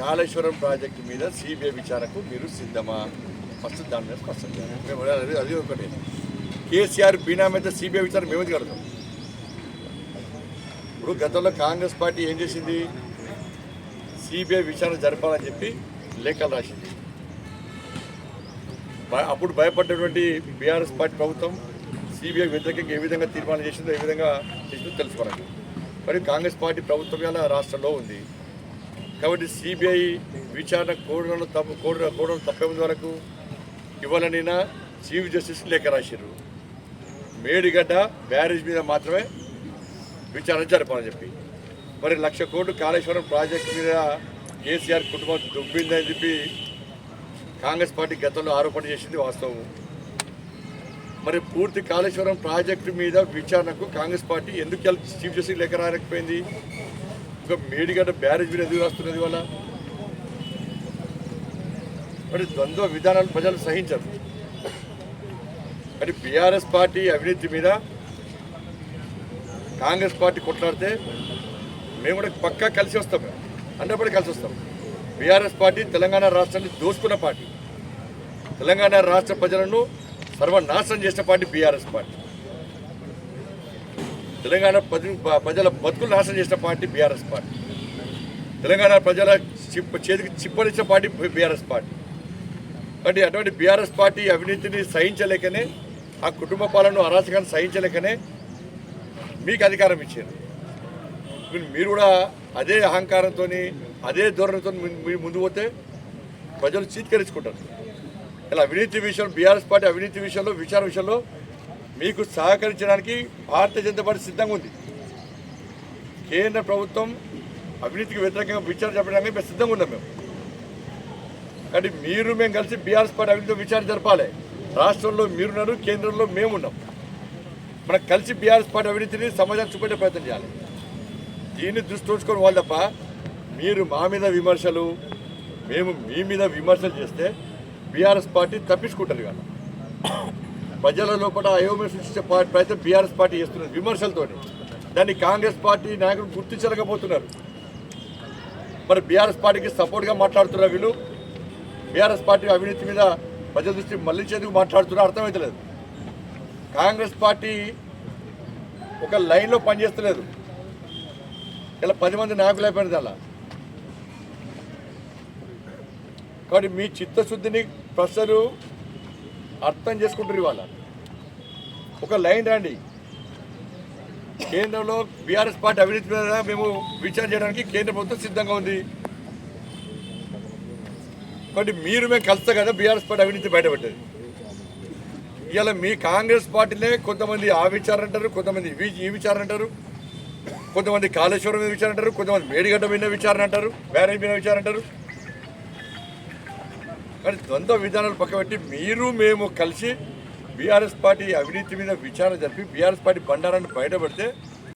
Kaleshwaram project మీద CBI విచారణకు మీరు సిద్ధమా? ఫస్ట్ దాని మీద స్పష్టం చేయాలి. మేము అది- అది ఒకటి. కేసీఆర్ బీనా మీద సిబిఐ విచారణ మేము కడతాం ఇప్పుడు గతంలో కాంగ్రెస్ పార్టీ ఏం చేసింది? సిబిఐ విచారణ జరపాలని చెప్పి లేఖలు రాసింది. అప్పుడు భయపడ్డటువంటి బీఆర్ఎస్ పార్టీ ప్రభుత్వం సిబిఐ వ్యతిరేకంగా ఏ విధంగా తీర్మానం చేసిందో ఏ విధంగా చేసిందో తెలుసుకోవాలి. మరి కాంగ్రెస్ పార్టీ ప్రభుత్వం ఇలా రాష్ట్రంలో ఉంది? కాబట్టి సిబిఐ విచారణ కోడలను తప్పు కోడ కోడలు తప్పేందు వరకు ఇవ్వాలనైనా చీఫ్ జస్టిస్ లేఖ రాశారు మేడిగడ్డ బ్యారేజ్ మీద మాత్రమే విచారణ జరపాలని చెప్పి. మరి లక్ష కోట్లు కాళేశ్వరం ప్రాజెక్టు మీద కేసీఆర్ కుటుంబం దుబ్బిందని చెప్పి కాంగ్రెస్ పార్టీ గతంలో ఆరోపణ చేసింది వాస్తవం. మరి పూర్తి కాళేశ్వరం ప్రాజెక్టు మీద విచారణకు కాంగ్రెస్ పార్టీ ఎందుకు వెళ్ళి చీఫ్ జస్టిస్ లేఖ రాయలేకపోయింది? ఇంకా మేడిగడ్డ బ్యారేజ్ మీద ఎదురు రాస్తున్నది వల్ల మరి ద్వంద్వ విధానాలు ప్రజలు సహించరు. మరి బీఆర్ఎస్ పార్టీ అవినీతి మీద కాంగ్రెస్ పార్టీ కొట్లాడితే మేము కూడా పక్కా కలిసి వస్తాం. అన్నప్పుడు కలిసి వస్తాం. బీఆర్ఎస్ పార్టీ తెలంగాణ రాష్ట్రాన్ని దోసుకున్న పార్టీ. తెలంగాణ రాష్ట్ర ప్రజలను సర్వనాశనం చేసిన పార్టీ బీఆర్ఎస్ పార్టీ. తెలంగాణ ప్రజల బతుకులు నాశనం చేసిన పార్టీ బీఆర్ఎస్ పార్టీ. తెలంగాణ ప్రజల చిప్ చేతికి చిప్పనిచ్చిన పార్టీ బీఆర్ఎస్ పార్టీ. కాబట్టి అటువంటి బీఆర్ఎస్ పార్టీ అవినీతిని సహించలేకనే ఆ కుటుంబ పాలన అరాచకాన్ని సహించలేకనే మీకు అధికారం ఇచ్చారు. మీరు కూడా అదే అహంకారంతో అదే ధోరణితో మీరు ముందు పోతే ప్రజలు చీత్కరించుకుంటారు. ఇలా అవినీతి విషయంలో బీఆర్ఎస్ పార్టీ అవినీతి విషయంలో విచారణ విషయంలో మీకు సహకరించడానికి భారతీయ జనతా పార్టీ సిద్ధంగా ఉంది. కేంద్ర ప్రభుత్వం అవినీతికి వ్యతిరేకంగా విచారణ జరపడానికి మేము సిద్ధంగా ఉన్నాం మేము. కానీ మీరు మేము కలిసి బీఆర్ఎస్ పార్టీ అవినీతి విచారణ జరపాలి. రాష్ట్రంలో మీరున్నారు కేంద్రంలో మేమున్నాం మనం కలిసి బీఆర్ఎస్ పార్టీ అవినీతిని సమాజానికి చూపెట్టే ప్రయత్నం చేయాలి. దీన్ని దృష్టి ఉంచుకొని వాళ్ళు తప్ప మీరు మా మీద విమర్శలు మేము మీ మీద విమర్శలు చేస్తే బీఆర్ఎస్ పార్టీ తప్పించుకుంటారు కానీ ప్రజల లోపల అయోమయం సృష్టించే పార్టీ ప్రయత్నం బీఆర్ఎస్ పార్టీ చేస్తున్నారు విమర్శలతో దాన్ని కాంగ్రెస్ పార్టీ నాయకులు గుర్తించలేకపోతున్నారు. మరి బీఆర్ఎస్ పార్టీకి సపోర్ట్గా మాట్లాడుతున్నారు వీళ్ళు బీఆర్ఎస్ పార్టీ అవినీతి మీద ప్రజల దృష్టి మళ్ళించేందుకు మాట్లాడుతున్నారు అర్థమవుతలేదు కాంగ్రెస్ పార్టీ ఒక లైన్లో పనిచేస్తలేదు. ఇలా పది మంది నాయకులు అయిపోయినది అలా కాబట్టి మీ చిత్తశుద్ధిని ప్రజలు అర్థం చేసుకుంటారు ఇవాళ. ఒక లైన్ రండి. కేంద్రంలో బీఆర్ఎస్ పార్టీ అవినీతి మీద మేము విచారణ చేయడానికి కేంద్ర ప్రభుత్వం సిద్ధంగా ఉంది. కాబట్టి మీరు మేము కలిస్తే కదా బీఆర్ఎస్ పార్టీ అవినీతి బయటపడ్డది. ఇవాళ మీ కాంగ్రెస్ పార్టీనే కొంతమంది ఆ విచారణ అంటారు కొంతమంది ఈ విచారణ అంటారు. కొంతమంది కాళేశ్వరం మీద విచారణ అంటారు కొంతమంది మేడిగడ్డ మీద విచారణ అంటారు బ్యారేజ్ మీద విచారణ అంటారు. కానీ ద్వంద్వ విధానాలు పక్కబెట్టి మీరు మేము కలిసి బీఆర్ఎస్ పార్టీ అవినీతి మీద విచారణ జరిపి బీఆర్ఎస్ పార్టీ బండారాన్ని బయటపడితే